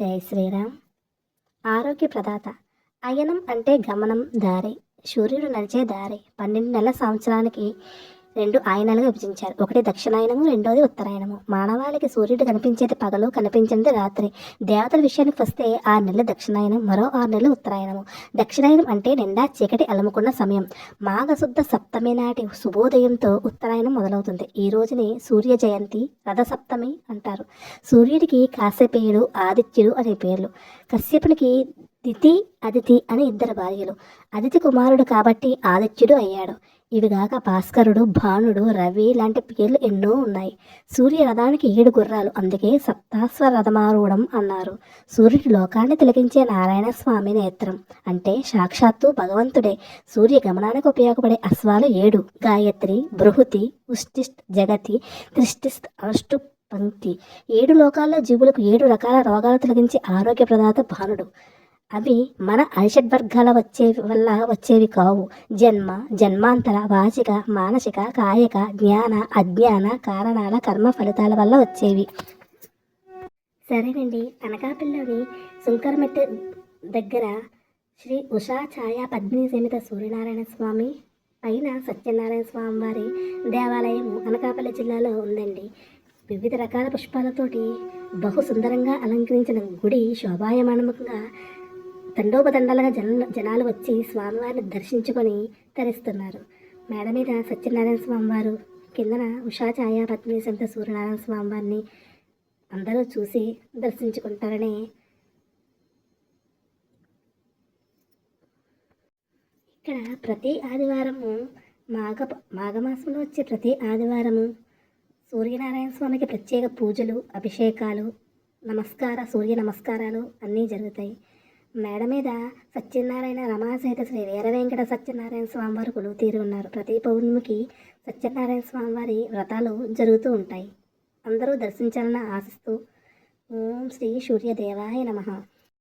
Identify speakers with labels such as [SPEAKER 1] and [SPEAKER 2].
[SPEAKER 1] జై శ్రీరామ్. ఆరోగ్య ప్రదాత. అయనం అంటే గమనం దారి. సూర్యుడు నడిచే దారి. పన్నెండు నెలల సంవత్సరానికి రెండు ఆయనాలుగా విభజించారు. ఒకటి దక్షిణాయనము రెండోది ఉత్తరాయణము మానవాళికి సూర్యుడు కనిపించేది పగలు కనిపించినది రాత్రి. దేవతల విషయానికి వస్తే ఆరు నెలలు దక్షిణాయనం మరో ఆరు నెలలు ఉత్తరాయణము దక్షిణాయనం అంటే నిండా చీకటి అలముకున్న సమయం. మాఘశుద్ధ సప్తమి నాటి శుభోదయంతో ఉత్తరాయణం మొదలవుతుంది. ఈ రోజుని సూర్య జయంతి రథసప్తమి అంటారు. సూర్యుడికి కాసేపేయుడు ఆదిత్యుడు అనే పేర్లు. కశ్యపునికి దితి అదితి అని ఇద్దరు భార్యలు. అదితి కుమారుడు కాబట్టి ఆదిత్యుడు అయ్యాడు. ఇవిగాక భాస్కరుడు భానుడు రవి లాంటి పేర్లు ఎన్నో ఉన్నాయి. సూర్య రథానికి ఏడు గుర్రాలు. అందుకే సప్తాశ్వ రథమారూఢం అన్నారు. సూర్యుడి లోకాన్ని తిలకించే నారాయణ స్వామి నేత్రం. అంటే సాక్షాత్తు భగవంతుడే. సూర్య గమనానికి ఉపయోగపడే అశ్వాలు ఏడు. గాయత్రి బృహుతి ఉష్టిష్ట్ జగతి త్రిష్టిష్ట్ అష్టు పంక్తి. ఏడు లోకాల్లో జీవులకు ఏడు రకాల రోగాలు తొలగించే ఆరోగ్య ప్రదాత భానుడు. అవి మన అరిషడ్వర్గాల వచ్చే వల్ల వచ్చేవి కావు. జన్మ జన్మాంతర వాచిక మానసిక కాయక జ్ఞాన అజ్ఞాన కారణాల కర్మ ఫలితాల వల్ల వచ్చేవి. సరేనండి. అనకాపల్లిలోని సుంకరమెట్టు దగ్గర శ్రీ ఉషా ఛాయ పద్మిని సమిత సూర్యనారాయణ స్వామి పైన సత్యనారాయణ స్వామి వారి దేవాలయం అనకాపల్లి జిల్లాలో ఉందండి. వివిధ రకాల పుష్పాలతోటి బహు సుందరంగా అలంకరించిన గుడి శోభాయమానముగా దండోపదండలుగా జన జనాలు వచ్చి స్వామివారిని దర్శించుకొని తరిస్తున్నారు. మేడ మీద సత్యనారాయణ స్వామివారు కిందన ఉషా ఛాయ పద్మిని సమేత సూర్యనారాయణ స్వామివారిని అందరూ చూసి దర్శించుకుంటారని ఇక్కడ ప్రతి ఆదివారము మాఘ మాఘమాసంలో వచ్చే ప్రతి ఆదివారము సూర్యనారాయణ స్వామికి ప్రత్యేక పూజలు అభిషేకాలు నమస్కార సూర్య నమస్కారాలు అన్నీ జరుగుతాయి. మేడ మీద సత్యనారాయణ రమాసహిత శ్రీ వీరవెంకట సత్యనారాయణ స్వామి వారు కొలువు తీరి ఉన్నారు. ప్రతి పౌర్ణమికి సత్యనారాయణ స్వామి వారి వ్రతాలు జరుగుతూ ఉంటాయి. అందరూ దర్శించాలని ఆశిస్తూ ఓం శ్రీ సూర్యదేవాయ నమ.